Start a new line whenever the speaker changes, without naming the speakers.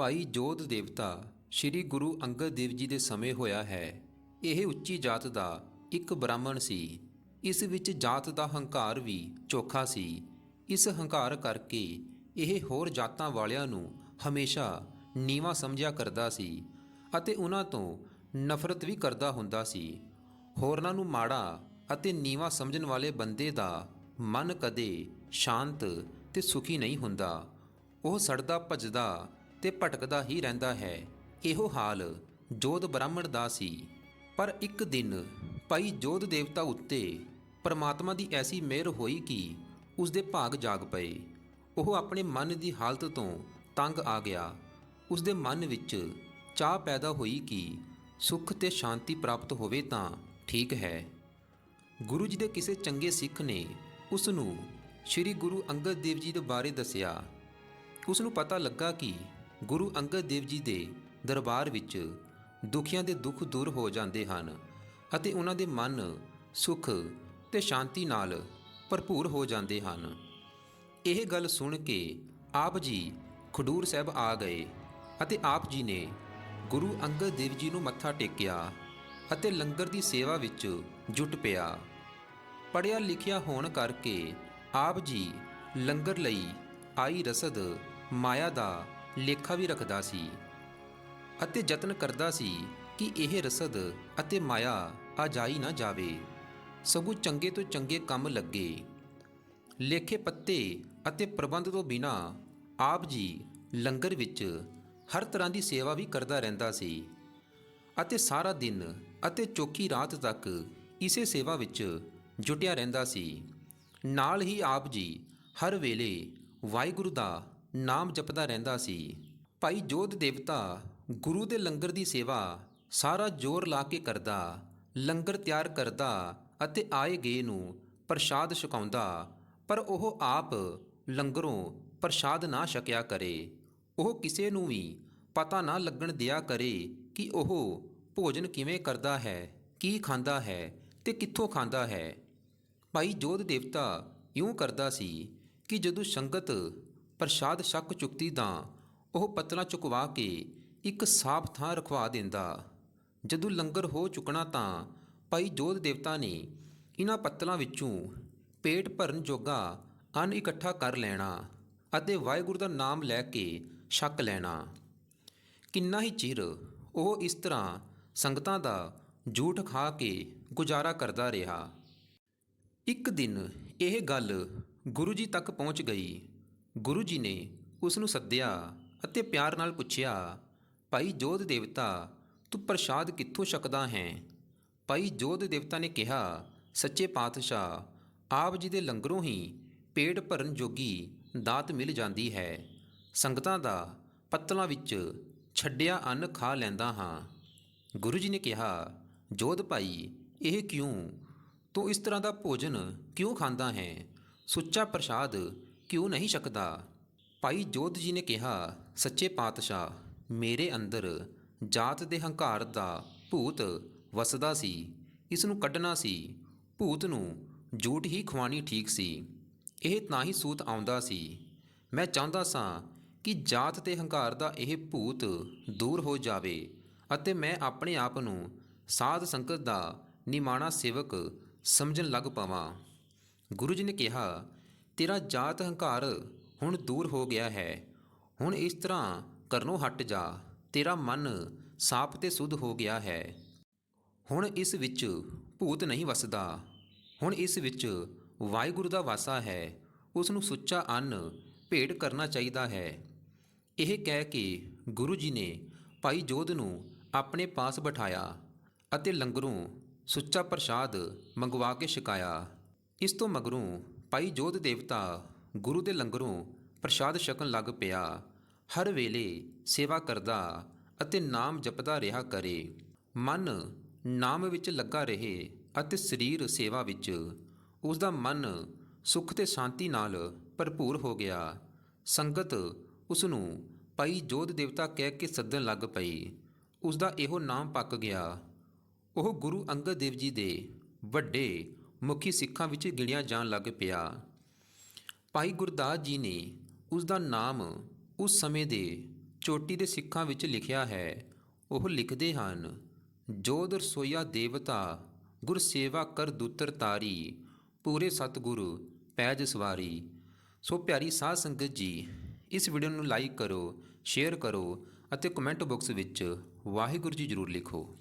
ਭਾਈ ਜੋਧ ਦੇਵਤਾ ਸ੍ਰੀ ਗੁਰੂ ਅੰਗਦ ਦੇਵ ਜੀ ਦੇ ਸਮੇਂ ਹੋਇਆ ਹੈ। ਇਹ ਉੱਚੀ ਜਾਤ ਦਾ ਇੱਕ ਬ੍ਰਾਹਮਣ ਸੀ। ਇਸ ਵਿੱਚ ਜਾਤ ਦਾ ਹੰਕਾਰ ਵੀ ਚੋਖਾ ਸੀ। ਇਸ ਹੰਕਾਰ ਕਰਕੇ ਇਹ ਹੋਰ ਜਾਤਾਂ ਵਾਲਿਆਂ ਨੂੰ ਹਮੇਸ਼ਾ ਨੀਵਾ ਸਮਝਿਆ ਕਰਦਾ ਸੀ ਅਤੇ ਉਹਨਾਂ ਤੋਂ ਨਫ਼ਰਤ ਵੀ ਕਰਦਾ ਹੁੰਦਾ ਸੀ। ਹੋਰਨਾਂ ਨੂੰ ਮਾੜਾ ਅਤੇ ਨੀਵਾ ਸਮਝਣ ਵਾਲੇ ਬੰਦੇ ਦਾ ਮਨ ਕਦੇ ਸ਼ਾਂਤ ਤੇ ਸੁਖੀ ਨਹੀਂ ਹੁੰਦਾ। ਉਹ ਸੜਦਾ ਭੱਜਦਾ ਤੇ ਭਟਕਦਾ ਹੀ ਰਹਿੰਦਾ ਹੈ। ਇਹੋ ਹਾਲ ਜੋਧ ਬ੍ਰਾਹਮਣ ਦਾ ਸੀ। ਪਰ ਇੱਕ ਦਿਨ ਭਾਈ ਜੋਧ ਦੇਵਤਾ ਉੱਤੇ ਪਰਮਾਤਮਾ ਦੀ ਐਸੀ ਮਿਹਰ ਹੋਈ ਕਿ ਉਸ ਦੇ ਭਾਗ ਜਾਗ ਪਏ। ਉਹ ਆਪਣੇ ਮਨ ਦੀ ਹਾਲਤ ਤੋਂ ਤੰਗ ਆ ਗਿਆ। ਉਸ ਦੇ ਮਨ ਵਿੱਚ ਚਾਹ ਪੈਦਾ ਹੋਈ ਕਿ ਸੁੱਖ ਤੇ ਸ਼ਾਂਤੀ ਪ੍ਰਾਪਤ ਹੋਵੇ ਤਾਂ ਠੀਕ ਹੈ। ਗੁਰੂ ਜੀ ਦੇ ਕਿਸੇ ਚੰਗੇ ਸਿੱਖ ਨੇ ਉਸ ਨੂੰ ਸ੍ਰੀ ਗੁਰੂ ਅੰਗਦ ਦੇਵ ਜੀ ਦੇ ਬਾਰੇ ਦੱਸਿਆ। ਉਸ ਨੂੰ ਪਤਾ ਲੱਗਾ ਕਿ ਗੁਰੂ ਅੰਗਦ ਦੇਵ ਜੀ ਦੇ ਦਰਬਾਰ ਵਿੱਚ ਦੁਖੀਆਂ ਦੇ ਦੁੱਖ ਦੂਰ ਹੋ ਜਾਂਦੇ ਹਨ ਅਤੇ ਉਹਨਾਂ ਦੇ ਮਨ ਸੁਖ ਤੇ ਸ਼ਾਂਤੀ ਨਾਲ ਭਰਪੂਰ ਹੋ ਜਾਂਦੇ ਹਨ। ਇਹ ਗੱਲ ਸੁਣ ਕੇ ਆਪ ਜੀ ਖਡੂਰ ਸਾਹਿਬ ਆ ਗਏ ਅਤੇ ਆਪ ਜੀ ਨੇ ਗੁਰੂ ਅੰਗਦ ਦੇਵ ਜੀ ਨੂੰ ਮੱਥਾ ਟੇਕਿਆ ਅਤੇ ਲੰਗਰ ਦੀ ਸੇਵਾ ਵਿੱਚ ਜੁਟ ਪਿਆ। ਪੜਿਆ ਲਿਖਿਆ ਹੋਣ ਕਰਕੇ ਆਪ ਜੀ ਲੰਗਰ ਲਈ ਆਈ ਰਸਦ ਮਾਇਆ ਦਾ ਲੇਖਾ ਵੀ ਰੱਖਦਾ ਸੀ ਅਤੇ ਯਤਨ ਕਰਦਾ ਸੀ ਕਿ ਇਹ ਰਸਦ ਅਤੇ ਮਾਇਆ ਆ ਜਾਈ ਨਾ ਜਾਵੇ, ਸਗੋਂ ਚੰਗੇ ਤੋਂ ਚੰਗੇ ਕੰਮ ਲੱਗੇ। ਲੇਖੇ ਪੱਤੇ ਅਤੇ ਪ੍ਰਬੰਧ ਤੋਂ ਬਿਨਾ ਆਪ ਜੀ ਲੰਗਰ ਵਿੱਚ ਹਰ ਤਰ੍ਹਾਂ ਦੀ ਸੇਵਾ ਵੀ ਕਰਦਾ ਰਹਿੰਦਾ ਸੀ ਅਤੇ ਸਾਰਾ ਦਿਨ ਅਤੇ ਚੌਖੀ ਰਾਤ ਤੱਕ ਇਸੇ ਸੇਵਾ ਵਿੱਚ ਜੁਟਿਆ ਰਹਿੰਦਾ ਸੀ। ਨਾਲ ਹੀ ਆਪ ਜੀ ਹਰ ਵੇਲੇ ਵਾਹਿਗੁਰੂ ਦਾ ਨਾਮ ਜਪਦਾ ਰਹਿੰਦਾ ਸੀ। ਭਾਈ ਜੋਧ ਦੇਵਤਾ ਗੁਰੂ ਦੇ ਲੰਗਰ ਦੀ ਸੇਵਾ ਸਾਰਾ ਜ਼ੋਰ ਲਾ ਕੇ ਕਰਦਾ, ਲੰਗਰ ਤਿਆਰ ਕਰਦਾ ਅਤੇ ਆਏ ਗਏ ਨੂੰ ਪ੍ਰਸ਼ਾਦ ਛਕਾਉਂਦਾ, ਪਰ ਉਹ ਆਪ ਲੰਗਰੋਂ ਪ੍ਰਸ਼ਾਦ ਨਾ ਛਕਿਆ ਕਰੇ। ਉਹ ਕਿਸੇ ਨੂੰ ਵੀ ਪਤਾ ਨਾ ਲੱਗਣ ਦਿਆ ਕਰੇ ਕਿ ਉਹ ਭੋਜਨ ਕਿਵੇਂ ਕਰਦਾ ਹੈ, ਕੀ ਖਾਂਦਾ ਹੈ ਤੇ ਕਿੱਥੋਂ ਖਾਂਦਾ ਹੈ। ਭਾਈ ਜੋਧ ਦੇਵਤਾ ਇਉਂ ਕਰਦਾ ਸੀ ਕਿ ਜਦੋਂ ਸੰਗਤ ਪ੍ਰਸ਼ਾਦ ਛਕ ਚੁੱਕਦੀ ਤਾਂ ਉਹ ਪਤਲਾ ਚੁਕਵਾ ਕੇ ਇੱਕ ਸਾਫ਼ ਥਾਂ ਰਖਵਾ ਦਿੰਦਾ। ਜਦੋਂ ਲੰਗਰ ਹੋ ਚੁੱਕਣਾ ਤਾਂ ਭਾਈ ਜੋਧ ਦੇਵਤਾ ਨੇ ਇਹਨਾਂ ਪੱਤਲਾਂ ਵਿੱਚੋਂ ਪੇਟ ਭਰਨ ਜੋਗਾ ਅੰਨ ਇਕੱਠਾ ਕਰ ਲੈਣਾ ਅਤੇ ਵਾਹਿਗੁਰੂ ਦਾ ਨਾਮ ਲੈ ਕੇ ਛਕ ਲੈਣਾ। ਕਿੰਨਾ ਹੀ ਚਿਰ ਉਹ ਇਸ ਤਰ੍ਹਾਂ ਸੰਗਤਾਂ ਦਾ ਝੂਠ ਖਾ ਕੇ ਗੁਜ਼ਾਰਾ ਕਰਦਾ ਰਿਹਾ। ਇੱਕ ਦਿਨ ਇਹ ਗੱਲ ਗੁਰੂ ਜੀ ਤੱਕ ਪਹੁੰਚ ਗਈ। ਗੁਰੂ ਜੀ ਨੇ ਉਸ ਨੂੰ ਸੱਦਿਆ ਅਤੇ ਪਿਆਰ ਨਾਲ ਪੁੱਛਿਆ, ਭਾਈ ਜੋਧ ਦੇਵਤਾ, ਤੂੰ ਪ੍ਰਸ਼ਾਦ ਕਿੱਥੋਂ ਛਕਦਾ ਹੈ? ਭਾਈ ਜੋਧ ਦੇਵਤਾ ਨੇ ਕਿਹਾ, ਸੱਚੇ ਪਾਤਸ਼ਾਹ, ਆਪ ਜੀ ਦੇ ਲੰਗਰੋਂ ਹੀ ਪੇਟ ਭਰਨ ਜੋਗੀ ਦਾਤ ਮਿਲ ਜਾਂਦੀ ਹੈ। ਸੰਗਤਾਂ ਦਾ ਪੱਤਲਾਂ ਵਿੱਚ ਛੱਡਿਆ ਅੰਨ ਖਾ ਲੈਂਦਾ ਹਾਂ। ਗੁਰੂ ਜੀ ਨੇ ਕਿਹਾ, ਜੋਧ ਭਾਈ, ਇਹ ਕਿਉਂ? ਤੂੰ ਇਸ ਤਰ੍ਹਾਂ ਦਾ ਭੋਜਨ ਕਿਉਂ ਖਾਂਦਾ ਹੈ? ਸੁੱਚਾ ਪ੍ਰਸ਼ਾਦ ਕਿਉਂ ਨਹੀਂ ਛਕਦਾ? ਭਾਈ ਜੋਧ ਜੀ ਨੇ ਕਿਹਾ, ਸੱਚੇ ਪਾਤਸ਼ਾਹ, ਮੇਰੇ ਅੰਦਰ ਜਾਤ ਦੇ ਹੰਕਾਰ ਦਾ ਭੂਤ ਵਸਦਾ ਸੀ, ਇਸ ਨੂੰ ਕੱਢਣਾ ਸੀ। ਭੂਤ ਨੂੰ ਝੂਠ ਹੀ ਖਵਾਣੀ ਠੀਕ ਸੀ। ਇਹ ਤਾਂ ਹੀ ਸੂਤ ਆਉਂਦਾ ਸੀ। ਮੈਂ ਚਾਹੁੰਦਾ ਸਾਂ ਕਿ ਜਾਤ ਤੇ ਹੰਕਾਰ ਦਾ ਇਹ ਭੂਤ ਦੂਰ ਹੋ ਜਾਵੇ ਅਤੇ ਮੈਂ ਆਪਣੇ ਆਪ ਨੂੰ ਸਾਧ ਸੰਗਤ ਦਾ ਨਿਮਾਣਾ ਸੇਵਕ ਸਮਝਣ ਲੱਗ ਪਵਾਂ। ਗੁਰੂ ਜੀ ਨੇ ਕਿਹਾ ਤੇਰਾ ਜਾਤ ਹੰਕਾਰ ਹੁਣ ਦੂਰ ਹੋ ਗਿਆ ਹੈ। ਹੁਣ ਇਸ ਤਰ੍ਹਾਂ ਕਰਨੋਂ ਹਟ ਜਾ। ਤੇਰਾ ਮਨ ਸਾਪ ਤੇ ਸੁਧ ਹੋ ਗਿਆ ਹੈ। ਹੁਣ ਇਸ ਵਿੱਚ ਭੂਤ ਨਹੀਂ ਵਸਦਾ। ਹੁਣ ਇਸ ਵਿੱਚ ਵਾਹਿਗੁਰੂ ਦਾ ਵਾਸਾ ਹੈ। ਉਸ ਨੂੰ ਸੁੱਚਾ ਅੰਨ ਭੇਟ ਕਰਨਾ ਚਾਹੀਦਾ ਹੈ। ਇਹ ਕਹਿ ਕੇ ਗੁਰੂ ਜੀ ਨੇ ਭਾਈ ਜੋਧ ਨੂੰ ਆਪਣੇ ਪਾਸ ਬਿਠਾਇਆ ਅਤੇ ਲੰਗਰੋਂ ਸੁੱਚਾ ਪ੍ਰਸ਼ਾਦ ਮੰਗਵਾ ਕੇ ਛਕਾਇਆ। ਇਸ ਤੋਂ ਮਗਰੋਂ ਭਾਈ ਜੋਧ ਦੇਵਤਾ ਗੁਰੂ ਦੇ ਲੰਗਰੋਂ ਪ੍ਰਸ਼ਾਦ ਛਕਣ ਲੱਗ ਪਿਆ। ਹਰ ਵੇਲੇ ਸੇਵਾ ਕਰਦਾ ਅਤੇ ਨਾਮ ਜਪਦਾ ਰਿਹਾ ਕਰੇ। ਮਨ ਨਾਮ ਵਿੱਚ ਲੱਗਾ ਰਹੇ ਅਤੇ ਸਰੀਰ ਸੇਵਾ ਵਿੱਚ। ਉਸ ਦਾ ਮਨ ਸੁਖ ਤੇ ਸ਼ਾਂਤੀ ਨਾਲ ਭਰਪੂਰ ਹੋ ਗਿਆ। ਸੰਗਤ ਉਸ ਨੂੰ ਭਾਈ ਜੋਧ ਦੇਵਤਾ ਕਹਿ ਕੇ ਸੱਦਣ ਲੱਗ ਪਈ। ਉਸ ਦਾ ਇਹੋ ਨਾਮ ਪੱਕ ਗਿਆ। ਉਹ ਗੁਰੂ ਅੰਗਦ ਦੇਵ ਜੀ ਦੇ ਵੱਡੇ ਮੁਖੀ ਸਿੱਖਾਂ ਵਿੱਚ ਗਿਣਿਆ ਜਾਣ ਲੱਗ ਪਿਆ। ਭਾਈ ਗੁਰਦਾਸ ਜੀ ਨੇ ਉਸ ਦਾ ਨਾਮ ਉਸ ਸਮੇਂ ਦੇ ਚੋਟੀ ਦੇ ਸਿੱਖਾਂ ਵਿੱਚ ਲਿਖਿਆ ਹੈ। ਉਹ ਲਿਖਦੇ ਹਨ, ਜੋ ਦਰਸੋਇਆ ਦੇਵਤਾ ਗੁਰ ਸੇਵਾ ਕਰ ਦੂਤਰ ਤਾਰੀ, ਪੂਰੇ ਸਤਿਗੁਰੂ ਪੈਜ ਸਵਾਰੀ। ਸੋ ਪਿਆਰੀ ਸਾਧ ਸੰਗਤ ਜੀ, ਇਸ ਵੀਡੀਓ ਨੂੰ ਲਾਈਕ ਕਰੋ, ਸ਼ੇਅਰ ਕਰੋ ਅਤੇ ਕਮੈਂਟ ਬਾਕਸ ਵਿੱਚ ਵਾਹਿਗੁਰੂ ਜੀ ਜ਼ਰੂਰ ਲਿਖੋ।